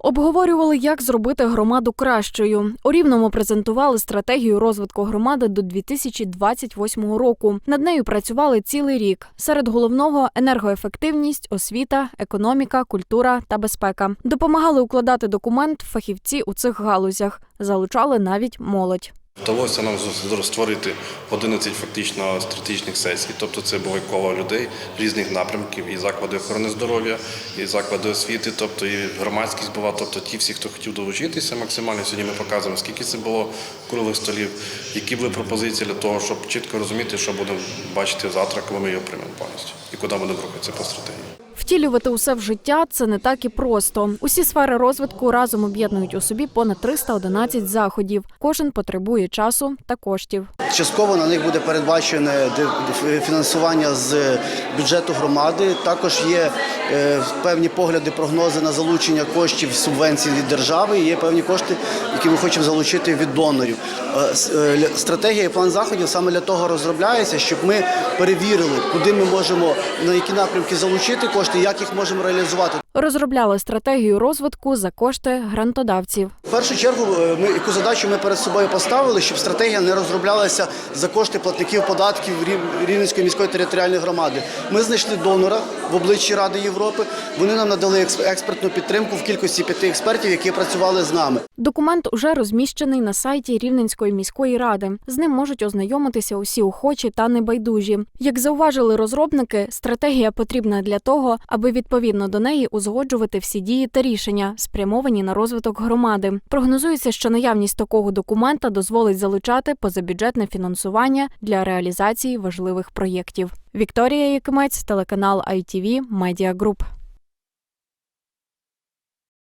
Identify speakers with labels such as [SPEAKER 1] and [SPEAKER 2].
[SPEAKER 1] Обговорювали, як зробити громаду кращою. У Рівному презентували стратегію розвитку громади до 2028 року. Над нею працювали цілий рік. Серед головного енергоефективність, освіта, економіка, культура та безпека. Допомагали укладати документ фахівці у цих галузях. Залучали навіть молодь.
[SPEAKER 2] Вдалося нам створити 11 фактично стратегічних сесій, тобто це було коло людей різних напрямків, і заклади охорони здоров'я, і заклади освіти, тобто і громадськість була, тобто ті всі, хто хотів долучитися максимально. Сьогодні ми показуємо, скільки це було круглих столів, які були пропозиції для того, щоб чітко розуміти, що будемо бачити завтра, коли ми його приймемо повністю, і куди будемо рухатися по стратегії.
[SPEAKER 1] Втілювати усе в життя це не так і просто. Усі сфери розвитку разом об'єднують у собі понад 311 заходів. Кожен потребує часу та коштів.
[SPEAKER 3] Частково на них буде передбачене фінансування з бюджету громади. Також є е, певні погляди, прогнози на залучення коштів субвенцій від держави. Є певні кошти, які ми хочемо залучити від донорів. Е, е, Стратегія і план заходів саме для того розробляється, щоб ми перевірили, куди ми можемо на які напрямки залучити кошти, як їх можемо реалізувати.
[SPEAKER 1] Розробляли стратегію розвитку за кошти грантодавців.
[SPEAKER 3] В першу чергу, е, ми яку задачу ми перед собою поставили, щоб стратегія не розроблялася за кошти платників податків Рівненської міської територіальної громади. Ми знайшли донора в обличчі Ради Європи. Вони нам надали експертну підтримку в кількості п'яти експертів, які працювали з нами.
[SPEAKER 1] Документ уже розміщений на сайті Рівненської міської ради. З ним можуть ознайомитися усі охочі та небайдужі. Як зауважили розробники, стратегія потрібна для того, аби відповідно до неї узгоджувати всі дії та рішення, спрямовані на розвиток громади. Прогнозується, що наявність такого документа дозволить залучати позабюджетне фінансування для реалізації важливих проєктів. Вікторія Якимець, телеканал ITV Media Group.